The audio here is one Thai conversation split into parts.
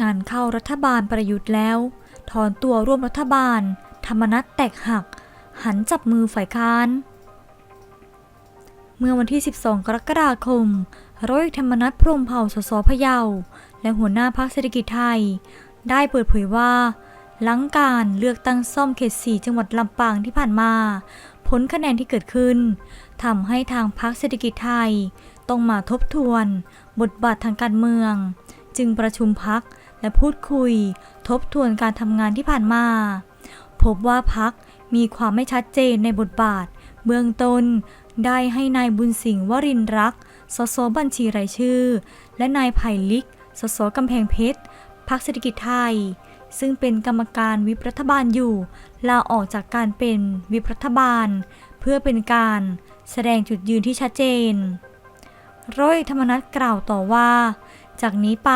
งานเข้ารัฐบาลประยุทธ์แล้ว ถอนตัวร่วมรัฐบาล ธรรมนัตแตกหัก หันจับมือฝ่ายค้าน เมื่อวันที่ 12 กรกฎาคม ร้อยธรรมนัฐพรมเผ่าสสพะเยา และหัวหน้าพรรคเศรษฐกิจไทย ได้เปิดเผยว่า หลังการเลือกตั้งซ่อมเขต 4 จังหวัดลำปางที่ผ่านมา ผลคะแนนที่เกิดขึ้นทำให้ทางพรรคเศรษฐกิจไทย ต้องมาทบทวน บทบาททางการเมือง จึงประชุมพักและพูดคุย ทบทวนการทำงานที่ผ่านมา พบว่าพักมีความไม่ชัดเจนในบทบาท เบื้องต้นได้ให้นายบุญสิงห์วรินรักสสบัญชีรายชื่อ และนายไผ่ลิกสสกำแพงเพชรพักเศรษฐกิจไทย ซึ่งเป็นกรรมการวิปรัฐบาลอยู่ ลาออกจากการเป็นวิปรัฐบาล เพื่อเป็นการแสดงจุดยืนที่ชัดเจน ร้อยธรรมนัฐกล่าวต่อว่า จากนี้ไป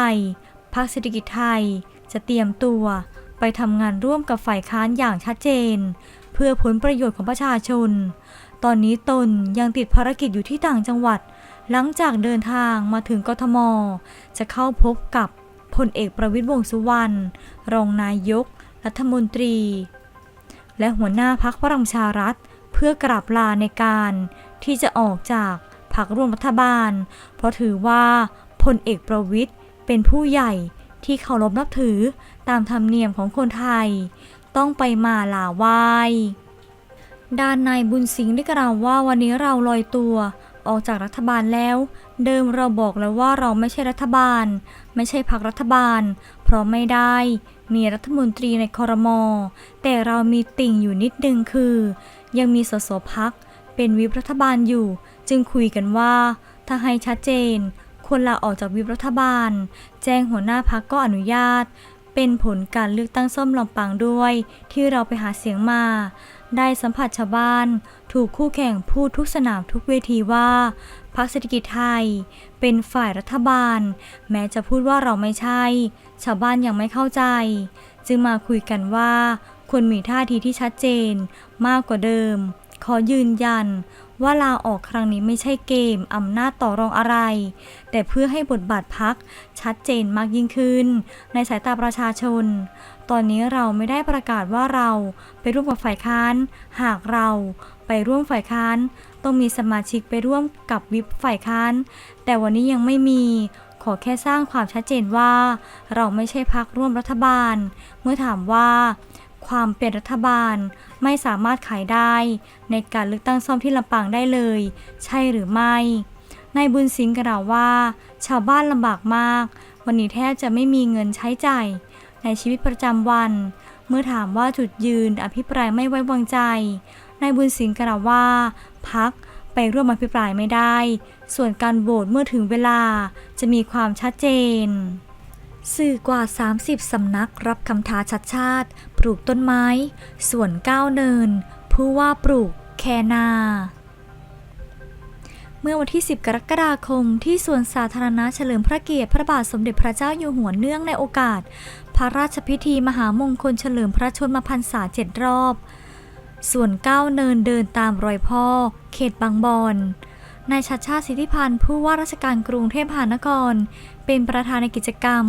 พรรคเศรษฐกิจไทยจะเตรียมตัวไปทำงานร่วมกับฝ่ายค้านอย่างชัดเจน เพื่อผลประโยชน์ของประชาชน ตอนนี้ตนยังติดภารกิจอยู่ที่ต่างจังหวัด หลังจากเดินทางมาถึงกทม จะเข้าพบกับพลเอกประวิตรวงษ์สุวรรณรองนายก รัฐมนตรี และหัวหน้าพักพลังชารัฐ เพื่อกราบลาในการที่จะออกจากพรรคร่วมรัฐบาล เพราะถือว่า พลเอกประวิตรเป็นผู้ใหญ่ที่เคารพนับถือตามธรรมเนียมของคนไทย ต้องไปมาลาไหว้ด้านนายบุญสิงห์ได้กล่าวว่าวันนี้เราลอยตัวออกจากรัฐบาลแล้ว เดิมเราบอกแล้วว่าเราไม่ใช่รัฐบาล ไม่ใช่พรรครัฐบาล เพราะไม่ได้ มีรัฐมนตรีในคอรมอแต่เรามีติ่งอยู่นิดนึงคือ ยังมีสสพักเป็นวิปรัฐบาลอยู่ จึงคุยกันว่า ถ้าให้ชัดเจน ควรลาออกจากวิปรัฐบาล แจ้งหัวหน้าพักก็อนุญาต เป็นผลการเลือกตั้งส้มลำปางด้วย ที่เราไปหาเสียงมา ได้สัมผัสชาวบ้าน ถูกคู่แข่งพูดทุกสนามทุกเวทีว่าพรรคเศรษฐกิจไทย เป็นฝ่ายรัฐบาล แม้จะพูดว่าเราไม่ใช่ ชาวบ้านยังไม่เข้าใจ จึงมาคุยกันว่าควรมีท่าทีที่ชัดเจน มากกว่าเดิม ขอยืนยัน ว่าลาออกครั้งนี้ไม่ใช่เกม อำนาจต่อรองอะไร แต่เพื่อให้บทบาทพักชัดเจนมากยิ่งขึ้น ในสายตาประชาชน ตอนนี้เราไม่ได้ประกาศว่าเราไปร่วมกับฝ่ายค้าน หากเราไปร่วมฝ่ายค้าน ต้องมีสมาชิกไปร่วมกับวิปฝ่ายค้าน แต่วันนี้ยังไม่มีขอแค่สร้างความชัดเจนว่า เราไม่ใช่พักร่วมรัฐบาล เมื่อถามว่า ความเป็นรัฐบาลไม่สามารถขายได้ ในการเลือกตั้งซ่อมที่ลำปางได้เลย ใช่หรือไม่นายบุญสิงห์กล่าวว่า ชาวบ้านลำบากมาก วันนี้แทบจะไม่มีเงินใช้จ่ายในชีวิตประจำวัน เมื่อถามว่าจุดยืนอภิปรายไม่ไว้วางใจนายบุญสิงห์กล่าวว่า พักไปร่วมอภิปรายไม่ได้ ส่วนการโหวตเมื่อถึงเวลาจะมีความชัดเจน สื่อกว่า 30 สำนักรับคำท้าชัดชาติ ลูกต้นไม้ ส่วนก้าวเนิน ผู้ว่าปลูกแคนา เมื่อวันที่ 10 กรกฎาคม ที่สวนสาธารณะเฉลิมพระเกียรติพระบาทสมเด็จพระเจ้าอยู่หัวเนื่องในโอกาส พระราชพิธีมหามงคลเฉลิมพระชนมพรรษาเจ็ดรอบ ส่วนก้าวเนินเดินตามรอยพ่อ เขตบางบอนนายชัดชาติสิทธิพันธ์ผู้ว่าราชการกรุงเทพมหานคร เป็นประธานในกิจกรรม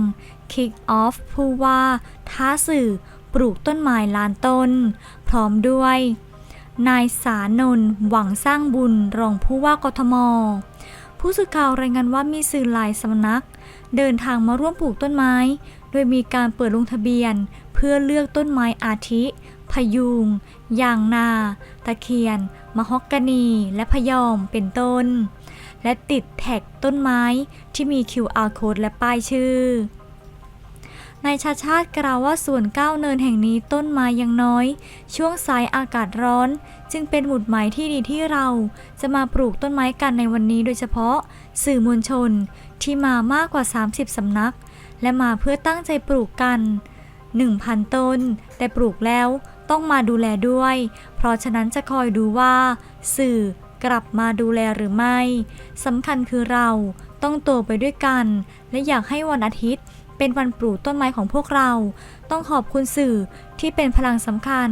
Kick Off ผู้ว่า ท้าสื่อ ปลูกต้นไม้ล้านต้น พร้อมด้วย นายสานนท์หวังสร้างบุญรองผู้ว่ากทม ผู้สื่อข่าวรายงานว่ามีสื่อหลายสำนัก เดินทางมาร่วมปลูกต้นไม้ โดยมีการเปิดลงทะเบียน เพื่อเลือกต้นไม้อาทิ พยุงยางนา ตะเคียน มะฮอกกานี และพยอมเป็นต้น และติดแท็กต้นไม้ที่มี QR code และป้ายชื่อ นายชาชาติกล่าวว่าส่วนก้าวเนินแห่งนี้ต้นไม้ยังน้อย ช่วงสายอากาศร้อน จึงเป็นหมุดหมายที่ดีที่เราจะมาปลูกต้นไม้กันในวันนี้โดยเฉพาะ สื่อมวลชนที่มามากกว่า 30 สำนัก และมาเพื่อตั้งใจปลูกกัน 1,000 ต้น แต่ปลูกแล้วต้องมาดูแลด้วย เพราะฉะนั้นจะคอยดูว่า สื่อกลับมาดูแลหรือไม่สำคัญคือเราต้องโตไปด้วยกัน และอยากให้วันอาทิตย์ เป็นวันปลูกต้นไม้ของพวกเรา ต้องขอบคุณสื่อที่เป็นพลังสำคัญ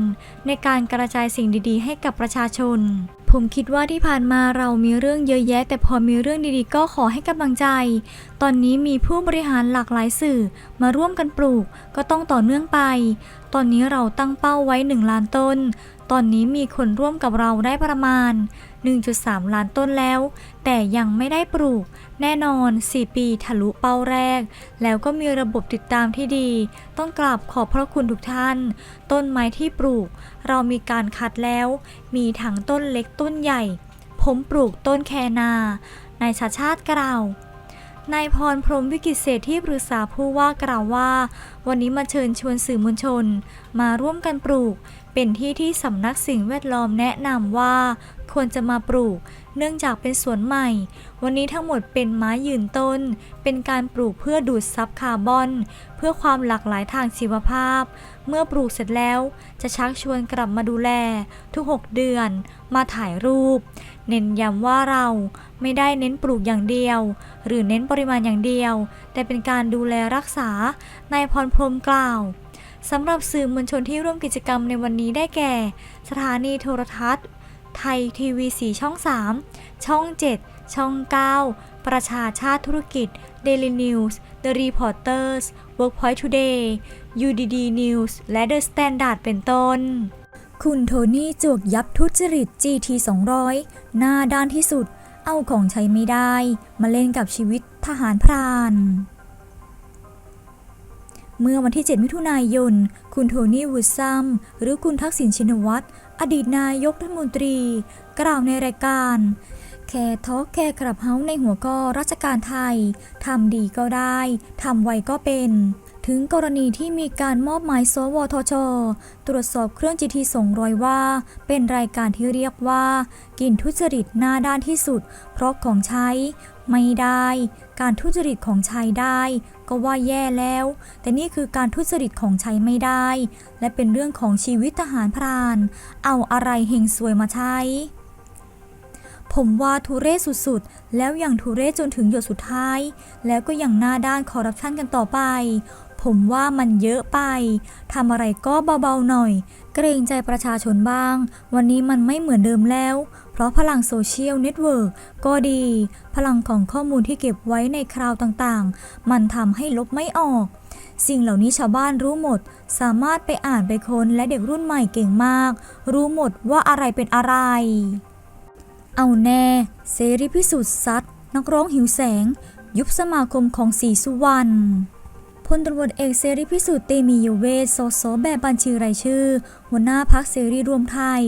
ในการกระจายสิ่งดีๆ ให้กับประชาชนผผมคิดว่าที่ผ่านมาเรามีเรื่องเยอะแยะ แต่พอมีเรื่องดีๆ ก็ขอให้กำลังใจ ตอนนี้มีผู้บริหารหลากหลายสื่อมาร่วมกันปลูก ก็ต้องต่อเนื่องไป ตอนนี้เราตั้งเป้าไว้ 1 ล้านต้น ตอนนี้มีคนร่วมกับเราได้ประมาณ 1.3 ล้านต้นแล้ว แต่ยังไม่ได้ปลูก แน่นอน 4 ปีทะลุเป้าแรก แล้วก็มีระบบติดตามที่ดี ต้องกราบขอบพระคุณทุกท่าน ต้นไม้ที่ปลูก เรามีการคัดแล้ว มีทั้งต้นเล็กต้นใหญ่ ผมปลูกต้นแคนา นายชาชาติกล่าวนายพรพรมวิกิเศษที่ปรึกษาผู้ว่ากล่าวว่า วันนี้มาเชิญชวนสื่อมวลชน มาร่วมกันปลูกเป็นที่ที่สำนักสิ่งแวดล้อมแนะนำว่า ควรจะมาปลูก เนื่องจากเป็นสวนใหม่ วันนี้ทั้งหมดเป็นไม้ยืนต้น เป็นการปลูกเพื่อดูดซับคาร์บอน เพื่อความหลากหลายทางชีวภาพ เมื่อปลูกเสร็จแล้ว จะชักชวนกลับมาดูแล ทุก 6 เดือน มาถ่ายรูป เน้นย้ำว่าเราไม่ได้เน้นปลูกอย่างเดียว หรือเน้นปริมาณอย่างเดียว แต่เป็นการดูแลรักษานายพรพรมกล่าว สำหรับสื่อมวลชนที่ร่วมกิจกรรมในวันนี้ได้แก่ สถานีโทรทัศน์ ไทยทีวี 4 ช่อง 3 ช่อง 7 ช่อง 9 ประชาชาติธุรกิจ Daily News The Reporters Workpoint Today UDD News และ The Standard เป็นต้น คุณโทนี่จวกยับทุจริต GT 200 หน้าด้านที่สุด เอาของใช้ไม่ได้ มาเล่นกับชีวิตทหารพราน เมื่อวันที่ 7 มิถุนายน คุณโทนี่วูดซัม หรือคุณทักษิณชินวัตร อดีตนายกรัฐมนตรี กล่าวในรายการแค่ทอกแค่กลับเฮาในหัวข้อราชการไทย ทำดีก็ได้ ทำไวก็เป็น ถึงกรณีที่มีการมอบหมายสวทช ตรวจสอบเครื่อง GT 200ว่า เป็นรายการที่เรียกว่า กินทุจริตหน้าด้านที่สุด เพราะของใช้ ไม่ได้ การทุจริตของใช้ได้ ก็ว่าแย่แล้ว แต่นี่คือการทุจริตของใช้ไม่ได้ และเป็นเรื่องของชีวิตทหารพราน เอาอะไรเฮงซวยมาใช้ ผมว่าทุเรศสุดๆ แล้วยังทุเรศจนถึงหยดสุดท้าย แล้วก็ยังหน้าด้านคอร์รัปชันกันต่อไป ผมว่ามันเยอะไปทำอะไรก็เบาๆหน่อย เกรงใจประชาชนบ้าง วันนี้มันไม่เหมือนเดิมแล้ว ราะพลังโซเชียลเน็ตเวิร์กก็ดี พลังของข้อมูลที่เก็บไว้ในคราวต่างๆ มันทำให้ลบไม่ออก สิ่งเหล่านี้ชาวบ้านรู้หมด สามารถไปอ่านไปค้นและเด็กรุ่นใหม่เก่งมาก รู้หมดว่าอะไรเป็นอะไร เอาแน่เสรีพิสุทธิ์ซัดนักร้องหิวแสง ยุบสมาคมของสีสุวรรณพลตำรวจเอกเสรีพิสุทธิ์เตมียเวทสสแบบบัญชีรายชื่อ หัวหน้าพักเสรีรวมไทย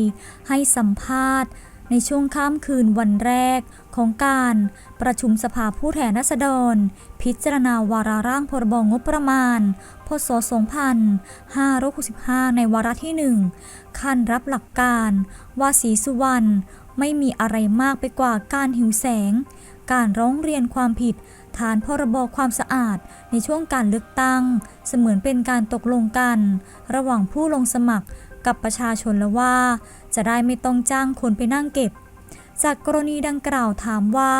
ให้สัมภาษณ์ ในช่วงข้ามคืนวันแรกของการประชุมสภาผู้แทนราษฎร พิจารณาวาระร่างพรบงบประมาณ พศ 2565 ในวาระที่ 1 ขั้นรับหลักการว่าสีสุวรรณไม่มีอะไรมากไปกว่าการหิวแสง การร้องเรียนความผิด ฐานพรบความสะอาดในช่วงการเลือกตั้ง เสมือนเป็นการตกลงกัน ระหว่างผู้ลงสมัคร กับประชาชนแล้วว่า จะได้ไม่ต้องจ้างคนไปนั่งเก็บ จากกรณีดังกล่าวถามว่า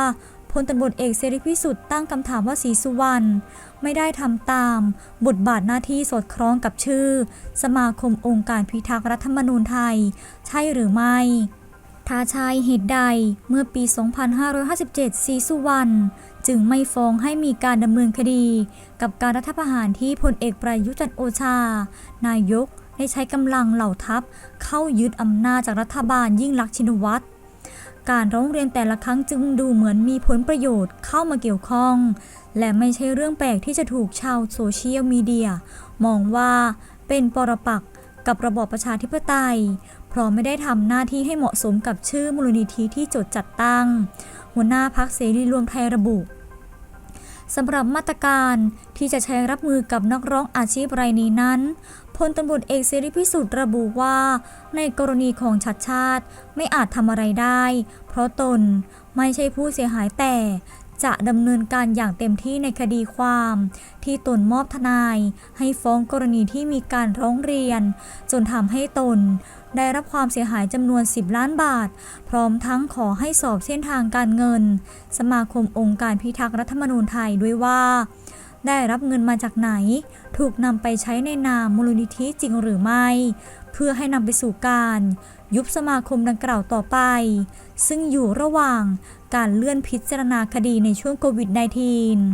พลตำรวจเอกเสรีพิสุทธิ์ตั้งคำถามว่าศรีสุวรรณไม่ได้ทำตาม บทบาทหน้าที่สอดคล้องกับชื่อ สมาคมองค์การพิทักษ์รัฐธรรมนูญไทย ใช่หรือไม่ท้าชายเหตุใดเมื่อปี 2557 สีสุวรรณจึงไม่ฟ้องให้มีการดำเนินคดี กับการรัฐประหารที่พลเอกประยุจันโอชา นายก ได้ใช้กำลังเหล่าทัพเข้ายึดอำนาจจากรัฐบาลยิ่งลักษณ์ชินวัตรการร้องเรียนแต่ละครั้งจึงดูเหมือนมีผลประโยชน์เข้ามาเกี่ยวข้อง และไม่ใช่เรื่องแปลกที่จะถูกชาวโซเชียลมีเดีย มองว่าเป็นปรปักษ์กับระบอบประชาธิปไตย เพราะไม่ได้ทำหน้าที่ให้เหมาะสมกับชื่อมูลนิธิที่จดจัดตั้ง หัวหน้าพักเสรีรวมไทยระบุสำหรับมาตรการที่จะใช้รับมือกับนักร้องอาชีพรายนี้นั้น พลตำรวจเอกเสรีพิสุทธิ์ระบุว่า ในกรณีของชัดชาติไม่อาจทำอะไรได้ เพราะตนไม่ใช่ผู้เสียหายแต่จะดำเนินการอย่างเต็มที่ในคดีความ ที่ตนมอบทนาย ให้ฟ้องกรณีที่มีการร้องเรียน จนทำให้ตน ได้รับความเสียหายจำนวน 10 ล้านบาท พร้อมทั้งขอให้สอบเส้นทางการเงิน สมาคมองค์การพิทักษ์รัฐธรรมนูญไทยด้วยว่า ได้รับเงินมาจากไหน ถูกนำไปใช้ในนามมูลนิธิจริงหรือไม่ เพื่อให้นำไปสู่การ ยุบสมาคมดังกล่าวต่อไป ซึ่งอยู่ระหว่างการเลื่อนพิจารณาคดีในช่วงโควิด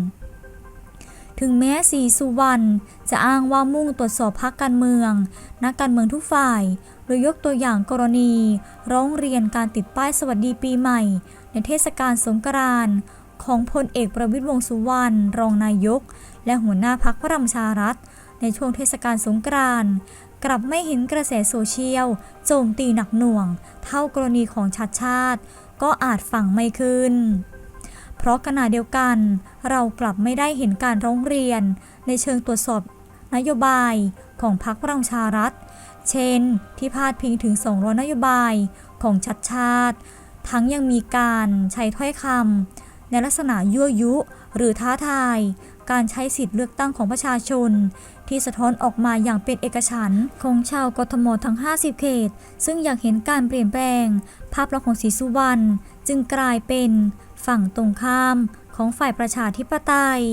-19 ถึงแม้สีสุวรรณจะอ้างว่ามุ่งตรวจสอบพักการเมือง นักการเมืองทุกฝ่าย โดยยกตัวอย่างกรณี ร้องเรียนการติดป้ายสวัสดีปีใหม่ ในเทศกาลสงกรานต์ ของพลเอกประวิตรวงสุวรรณรองนายก และหัวหน้าพักพระรำชารัฐ ในช่วงเทศกาลสงกรานต์กลับไม่เห็นกระแสโซเชียล โจมตีหนักหน่วง เท่ากรณีของชัดชาติ ก็อาจฟังไม่ขึ้น เพราะขณะเดียวกัน เรากลับไม่ได้เห็นการร้องเรียน ในเชิงตรวจสอบนโยบายของพรรคพลังชารัฐ เช่น ที่พาดพิงถึง200นโยบายของชัดชาติ ทั้งยังมีการใช้ถ้อยคำ ในลักษณะยั่วยุหรือท้าทาย การใช้สิทธิ์เลือกตั้งของประชาชน ที่สะท้อนออกมาอย่างเป็นเอกฉันท์ของชาวกทมทั้ง 50 เขต ซึ่งอยากเห็นการเปลี่ยนแปลง ภาพลักษณ์ของศรีสุวรรณจึงกลายเป็นฝั่งตรงข้ามของฝ่ายประชาธิปไตย